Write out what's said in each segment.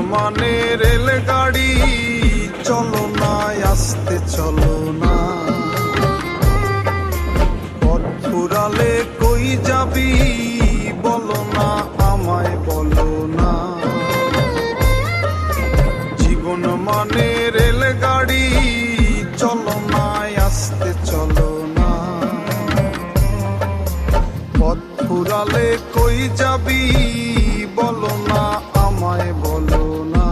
মনে রেলগাড়ি, চলো না, আসতে চলো না। পথ কই যাবি, বলো না, আমায় বলো না। জীবন মানে রেলগাড়ি, চলো না, আসতে চলো না। পথ কই যাবি বলো না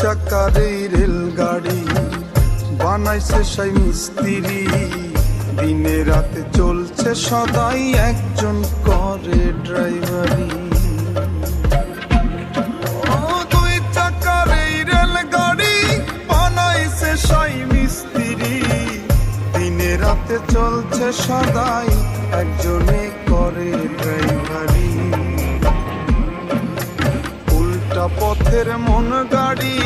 চাকার এই রেলগাড়ি বানাইছে সেই মিস্ত্রি। দিনে রাতে চলছে সদাই একজন করে ড্রাইভারি। ও রেলগাড়ি বানাইছে মিস্ত্রি। দিনে রাতে চলছে সদাই একজনে করে ড্রাইভারি। উল্টা পথের মন গাড়ি,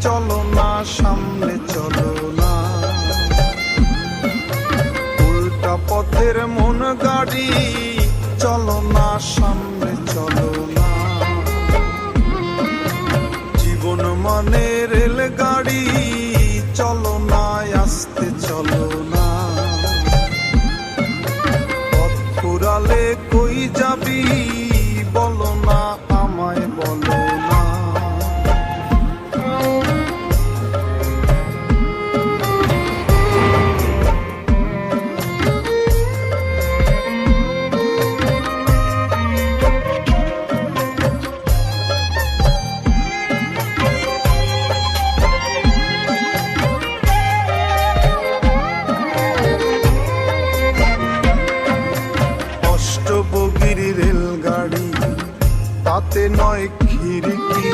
চলো না সামনে, চলো পথের মন গাড়ি, চলো না সামনে, চলো না। জীবন মানে রেল গাড়ি চলো না, আসতে চলো না। পথ কই যাবি? তাতে নয় খিড়কি।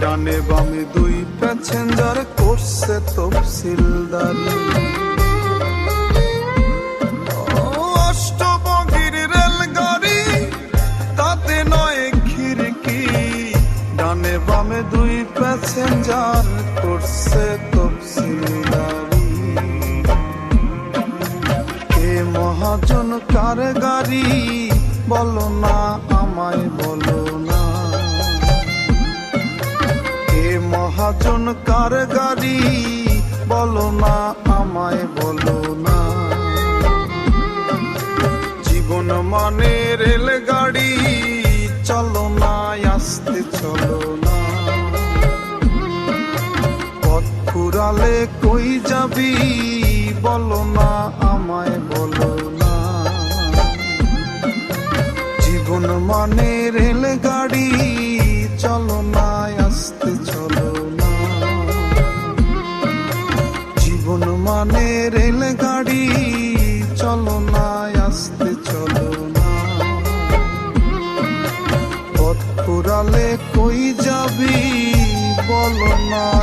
ডানে বামে দুই প্যাসেঞ্জার করছে তফসিলদারি। অষ্টবগির নয় খিড়কি। ডানে বামে দুই প্যাসেঞ্জার করছে তফসিলদারি। এ মহাজন কার গাড়ি? বলো না আমায় বলো। মহাজন কার গাড়ি? বলো না, আমায় বলো না। জীবন মানে রেলগাড়ি, চলো না, আসতে চলো না। পথ ফুরালে কই যাবি? বলো না পথ